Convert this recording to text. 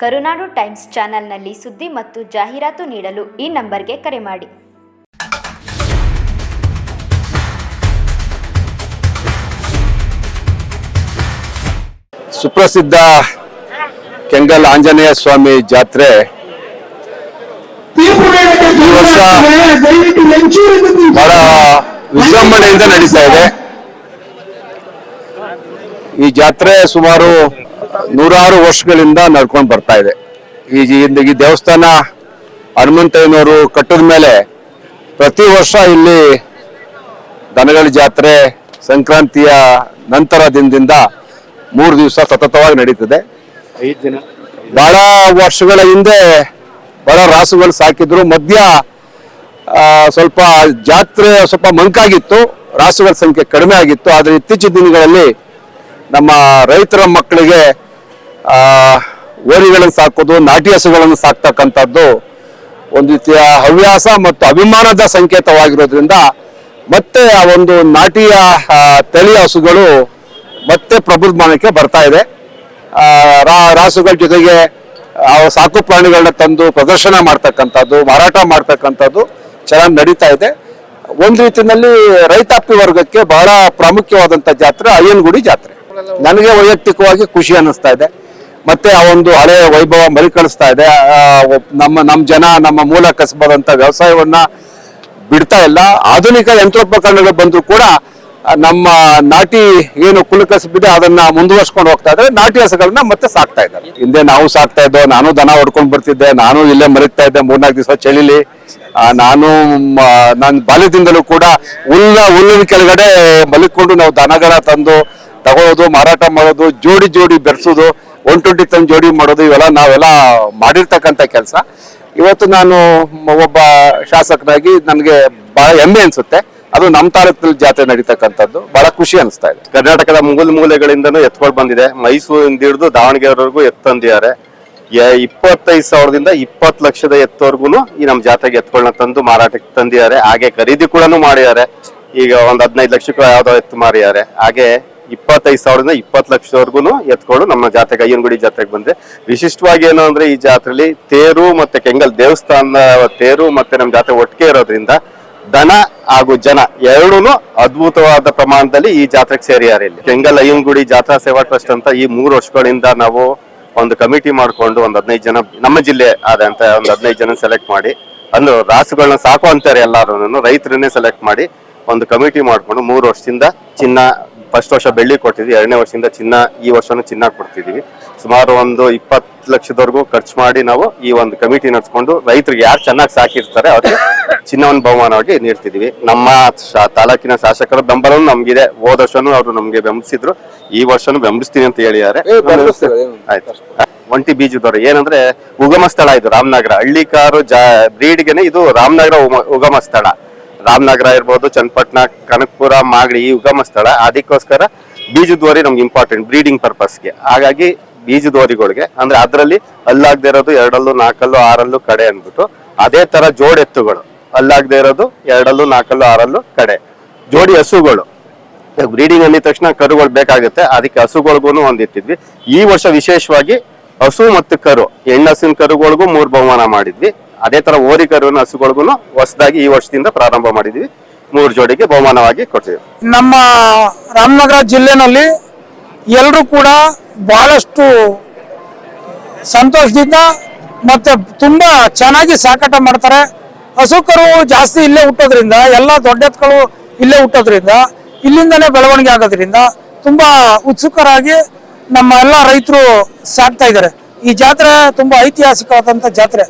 ಕರುನಾಡು times ಚಾನೆಲ್ನಲ್ಲಿ ಸುದ್ದಿ ಮತ್ತು ಜಾಹೀರಾತು ನೀಡಲು ಈ ನಂಬರ್ಗೆ ಕರೆ ಮಾಡಿ. ಸುಪ್ರಸಿದ್ಧ ಕೆಂಗಲ್ ಆಂಜನೇಯ ಸ್ವಾಮಿ ಜಾತ್ರೆ. ಬಹಳ ವಿಜೃಂಭಣೆಯಿಂದ ನಡೀತಾ ಇದೆ. ಈ ಜಾತ್ರೆ ಸುಮಾರು ನೂರಾರು ವರ್ಷಗಳಿಂದ ನಡ್ಕೊಂಡು ಬರ್ತಾ ಇದೆ. ಈ ದೇವಸ್ಥಾನ ಹನುಮಂತಯ್ಯನವರು ಕಟ್ಟಿದ ಮೇಲೆ ಪ್ರತಿ ವರ್ಷ ಇಲ್ಲಿ ದನಗಳ ಜಾತ್ರೆ ಸಂಕ್ರಾಂತಿಯ ನಂತರ ದಿನದಿಂದ ಮೂರು ದಿವಸ ಸತತವಾಗಿ ನಡೀತದೆ. ಬಹಳ ವರ್ಷಗಳ ಹಿಂದೆ ಬಹಳ ರಾಸುಗಳು ಸಾಕಿದ್ರು. ಮಧ್ಯ ಸ್ವಲ್ಪ ಜಾತ್ರೆ ಸ್ವಲ್ಪ ಮಂಕಾಗಿತ್ತು ರಾಸುಗಳ ಸಂಖ್ಯೆ ಕಡಿಮೆ ಆಗಿತ್ತು. ಆದರೆ ಇತ್ತೀಚಿನ ದಿನಗಳಲ್ಲಿ ನಮ್ಮ ರೈತರ ಮಕ್ಕಳಿಗೆ ಓರಿಗಳನ್ನು ಸಾಕೋದು, ನಾಟಿ ಹಸುಗಳನ್ನು ಸಾಕ್ತಕ್ಕಂಥದ್ದು ಒಂದು ರೀತಿಯ ಹವ್ಯಾಸ ಮತ್ತು ಅಭಿಮಾನದ ಸಂಕೇತವಾಗಿರೋದ್ರಿಂದ ಮತ್ತೆ ಆ ಒಂದು ನಾಟಿಯ ತಳಿಯ ಹಸುಗಳು ಮತ್ತೆ ಪ್ರಬುದ್ಧಮಾನಕ್ಕೆ ಬರ್ತಾ ಇದೆ. ರಾಸುಗಳ ಜೊತೆಗೆ ಸಾಕು ಪ್ರಾಣಿಗಳನ್ನ ತಂದು ಪ್ರದರ್ಶನ ಮಾಡ್ತಕ್ಕಂಥದ್ದು, ಮಾರಾಟ ಮಾಡ್ತಕ್ಕಂಥದ್ದು ಚೆನ್ನಾಗಿ ನಡೀತಾ ಇದೆ. ಒಂದು ರೀತಿಯಲ್ಲಿ ರೈತಾಪಿ ವರ್ಗಕ್ಕೆ ಬಹಳ ಪ್ರಾಮುಖ್ಯವಾದಂಥ ಜಾತ್ರೆ ಅಯ್ಯನಗುಡಿ ಜಾತ್ರೆ. ನನಗೆ ವೈಯಕ್ತಿಕವಾಗಿ ಖುಷಿ ಅನ್ನಿಸ್ತಾ ಇದೆ. ಮತ್ತೆ ಆ ಒಂದು ಹಳೆಯ ವೈಭವ ಮರಿಕಳಿಸ್ತಾ ಇದೆ. ನಮ್ಮ ನಮ್ಮ ಜನ, ನಮ್ಮ ಮೂಲ ಕಸಬಾದಂತ ವ್ಯವಸಾಯವನ್ನ ಬಿಡ್ತಾ ಇಲ್ಲ. ಆಧುನಿಕ ಯಂತ್ರೋಪಕರಣಗಳು ಬಂದ್ರು ಕೂಡ ನಮ್ಮ ನಾಟಿ ಏನು ಕುಲಕಸಬಿದೆ ಅದನ್ನ ಮುಂದುವರ್ಸ್ಕೊಂಡು ಹೋಗ್ತಾ ಇದ್ರೆ ನಾಟಿ ಹಸುಗಳನ್ನ ಮತ್ತೆ ಸಾಕ್ತಾ ಇದ್ದಾರೆ. ಹಿಂದೆ ನಾವು ಸಾಕ್ತಾ ಇದ್ದೋ, ನಾನು ದನ ಹೊಡ್ಕೊಂಡು ಬರ್ತಿದ್ದೆ, ನಾನು ಇಲ್ಲೇ ಮರಿತಾ ಇದ್ದೆ, ಮೂರ್ನಾಲ್ಕು ದಿವಸ ಚಳಿಲಿ. ನಾನು ನನ್ನ ಬಾಲ್ಯದಿಂದಲೂ ಕೂಡ ಹುಲ್ಲ, ಹುಲ್ಲಿನ ಕೆಳಗಡೆ ಮಲಿಕೊಂಡು ನಾವು ದನಗಳ ತಂದು ತಗೊಳ್ಳೋದು ಮಾರಾಟ ಮಾಡೋದು, ಜೋಡಿ ಜೋಡಿ ಬೆರೆಸೋದು ಒನ್ ಟ್ವೆಂಟಿ ತಂದು ಜೋಡಿ ಮಾಡೋದು, ಇವೆಲ್ಲ ನಾವೆಲ್ಲ ಮಾಡಿರ್ತಕ್ಕಂಥ ಕೆಲಸ. ಇವತ್ತು ನಾನು ಒಬ್ಬ ಶಾಸಕನಾಗಿ ನನಗೆ ಬಹಳ ಹೆಮ್ಮೆ ಅನ್ಸುತ್ತೆ. ಅದು ನಮ್ಮ ತಾಲೂಕಿನಲ್ಲಿ ಜಾತ್ರೆ ನಡೀತಕ್ಕಂಥದ್ದು. ಬಹಳ ಖುಷಿ ಅನಿಸ್ತಾ ಇದೆ. ಕರ್ನಾಟಕದ ಮೂಲ ಮೂಲೆಗಳಿಂದನೂ ಎತ್ಕೊಂಡು ಬಂದಿದೆ. ಮೈಸೂರಿಂದ ಹಿಡಿದು ದಾವಣಗೆರೆವರೆಗೂ ಎತ್ತಂದಿದ್ದಾರೆ. ಇಪ್ಪತ್ತೈದು ಸಾವಿರದಿಂದ ಇಪ್ಪತ್ತು ಲಕ್ಷದ ಎತ್ತವರೆಗೂ ಈ ನಮ್ಮ ಜಾತ್ರೆಗೆ ಎತ್ಗಳನ್ನ ತಂದು ಮಾರಾಟಕ್ಕೆ ತಂದಿದ್ದಾರೆ. ಹಾಗೆ ಖರೀದಿ ಕೂಡ ಮಾಡಿದ್ದಾರೆ. ಈಗ ಒಂದು ಹದಿನೈದು ಲಕ್ಷಕ್ಕೂ ಯಾವುದೋ ಎತ್ತು ಮಾರಿದ್ದಾರೆ. ಹಾಗೆ ಇಪ್ಪತ್ತೈದು ಸಾವಿರದಿಂದ ಇಪ್ಪತ್ತು ಲಕ್ಷದವರೆಗೂ ಎತ್ಕೊಂಡು ನಮ್ಮ ಜಾತ್ರೆಗೆ, ಅಯ್ಯನಗುಡಿ ಜಾತ್ರೆಗೆ ಬಂದೆ ವಿಶಿಷ್ಟವಾಗಿ ಏನು ಅಂದ್ರೆ ಈ ಜಾತ್ರೆಲಿ ತೇರು ಮತ್ತೆ ಕೆಂಗಲ್ ದೇವಸ್ಥಾನದ ತೇರು ಮತ್ತೆ ನಮ್ಮ ಜಾತ್ರೆ ಒಟ್ಟಿಗೆ ಇರೋದ್ರಿಂದ ದನ ಹಾಗೂ ಜನ ಎರಡೂ ಅದ್ಭುತವಾದ ಪ್ರಮಾಣದಲ್ಲಿ ಈ ಜಾತ್ರೆಗೆ ಸೇರಿದ್ದಾರೆ ಇಲ್ಲಿ. ಕೆಂಗಲ್ ಅಯ್ಯನಗುಡಿ ಜಾತ್ರಾ ಸೇವಾ ಟ್ರಸ್ಟ್ ಅಂತ ಈ ಮೂರು ವರ್ಷಗಳಿಂದ ನಾವು ಒಂದು ಕಮಿಟಿ ಮಾಡ್ಕೊಂಡು ಒಂದು ಹದಿನೈದು ಜನ, ನಮ್ಮ ಜಿಲ್ಲೆ ಆದಂತ ಒಂದು ಹದಿನೈದು ಜನ ಸೆಲೆಕ್ಟ್ ಮಾಡಿ, ಅಂದ್ರೆ ರಾಸುಗಳನ್ನ ಸಾಕು ಅಂತಾರೆ ಎಲ್ಲಾರು ರೈತರನ್ನೇ ಸೆಲೆಕ್ಟ್ ಮಾಡಿ ಒಂದು ಕಮಿಟಿ ಮಾಡ್ಕೊಂಡು ಮೂರು ವರ್ಷದಿಂದ ಚಿನ್ನ ಫಸ್ಟ್ ವರ್ಷ ಬೆಳ್ಳಿ ಕೊಟ್ಟಿದ್ವಿ ಎರಡನೇ ವರ್ಷದಿಂದ ಚಿನ್ನ ಈ ವರ್ಷನೂ ಚಿನ್ನ ಕೊಡ್ತಿದೀವಿ. ಸುಮಾರು ಒಂದು ಇಪ್ಪತ್ತು ಲಕ್ಷದವರೆಗೂ ಖರ್ಚು ಮಾಡಿ ನಾವು ಈ ಒಂದು ಕಮಿಟಿ ನಡೆಸ್ಕೊಂಡು ರೈತರಿಗೆ ಯಾರು ಚೆನ್ನಾಗಿ ಸಾಕಿರ್ತಾರೆ ಅವ್ರಿಗೆ ಚಿನ್ನವನ್ನು ಬಹುಮಾನವಾಗಿ ನೀಡ್ತಿದೀವಿ. ನಮ್ಮ ತಾಲೂಕಿನ ಶಾಸಕರ ಬೆಂಬಲವೂ ನಮ್ಗಿದೆ. ಹೋದ ವರ್ಷನೂ ಅವರು ನಮ್ಗೆ ಬೆಂಬಲಿಸಿದ್ರು. ಈ ವರ್ಷನೂ ಬೆಂಬಲಿಸ್ತೀನಿ ಅಂತ ಹೇಳಿದ್ದಾರೆ. ಆಯ್ತು. ಒಂಟಿ ಬೀಜದವರು ಏನಂದ್ರೆ ಉಗಮ ಸ್ಥಳ ಇದು ರಾಮನಗರ. ಹಳ್ಳಿಕಾರು ಜಾ ಬ್ರೀಡ್ಗೆನೆ ಇದು ರಾಮನಗರ ಉಮ- ಉಗಮ ಸ್ಥಳ. ರಾಮನಗರ ಇರ್ಬೋದು, ಚನ್ನಪಟ್ಟಣ, ಕನಕಪುರ, ಮಾಗಡಿ ಈ ಉಗಮ ಸ್ಥಳ. ಅದಕ್ಕೋಸ್ಕರ ಬೀಜದ್ವರಿ ನಮ್ಗೆ ಇಂಪಾರ್ಟೆಂಟ್ ಬ್ರೀಡಿಂಗ್ ಪರ್ಪಸ್ಗೆ ಹಾಗಾಗಿ ಬೀಜದ್ವಾರಿಗಳಿಗೆ ಅಂದ್ರೆ ಅದರಲ್ಲಿ ಅಲ್ಲಾಗದೇ ಇರೋದು ಎರಡಲ್ಲೂ, ನಾಲ್ಕಲ್ಲೂ, ಆರಲ್ಲೂ ಕಡೆ ಅಂದ್ಬಿಟ್ಟು, ಅದೇ ತರ ಜೋಡೆತ್ತುಗಳು ಅಲ್ಲಾಗದೆ ಇರೋದು ಎರಡಲ್ಲೂ, ನಾಲ್ಕಲ್ಲೂ, ಆರಲ್ಲೂ ಕಡೆ. ಜೋಡಿ ಹಸುಗಳು. ಬ್ರೀಡಿಂಗ್ ಅಂದಿದ ತಕ್ಷಣ ಕರುಗಳು ಬೇಕಾಗುತ್ತೆ, ಅದಕ್ಕೆ ಹಸುಗಳಿಗೂ ಒಂದಿಟ್ಟಿದ್ವಿ ಈ ವರ್ಷ ವಿಶೇಷವಾಗಿ ಹಸು ಮತ್ತು ಕರು ಹೆಣ್ಣಸಿನ ಕರುಗಳಿಗೂ ಮೂರು ಬಹುಮಾನ ಮಾಡಿದ್ವಿ. ಅದೇ ತರ ಓರಿ ಕರುವಿನ ಹಸುಗಳಿಗೂ ಹೊಸದಾಗಿ ಈ ವರ್ಷದಿಂದ ಪ್ರಾರಂಭ ಮಾಡಿದೀವಿ. ಮೂರು ಜೋಡಿಗೆ ಬಹುಮಾನವಾಗಿ ಕೊಡ್ತೀವಿ. ನಮ್ಮ ರಾಮನಗರ ಜಿಲ್ಲೆನಲ್ಲಿ ಎಲ್ಲರೂ ಕೂಡ ಬಹಳಷ್ಟು ಸಂತೋಷದಿಂದ ಮತ್ತೆ ತುಂಬಾ ಚೆನ್ನಾಗಿ ಸಾಕಾಟ ಮಾಡ್ತಾರೆ. ಹಸುಕರು ಜಾಸ್ತಿ ಇಲ್ಲೇ ಹುಟ್ಟೋದ್ರಿಂದ, ಎಲ್ಲ ದೊಡ್ಡ ಎತ್ತುಗಳು ಇಲ್ಲೇ ಹುಟ್ಟೋದ್ರಿಂದ, ಇಲ್ಲಿಂದನೇ ಬೆಳವಣಿಗೆ ಆಗೋದ್ರಿಂದ ತುಂಬಾ ಉತ್ಸುಕರಾಗಿ ನಮ್ಮ ಎಲ್ಲ ರೈತರು ಸಾಕ್ತಾ ಇದ್ದಾರೆ. ಈ ಜಾತ್ರೆ ತುಂಬಾ ಐತಿಹಾಸಿಕವಾದಂತ ಜಾತ್ರೆ.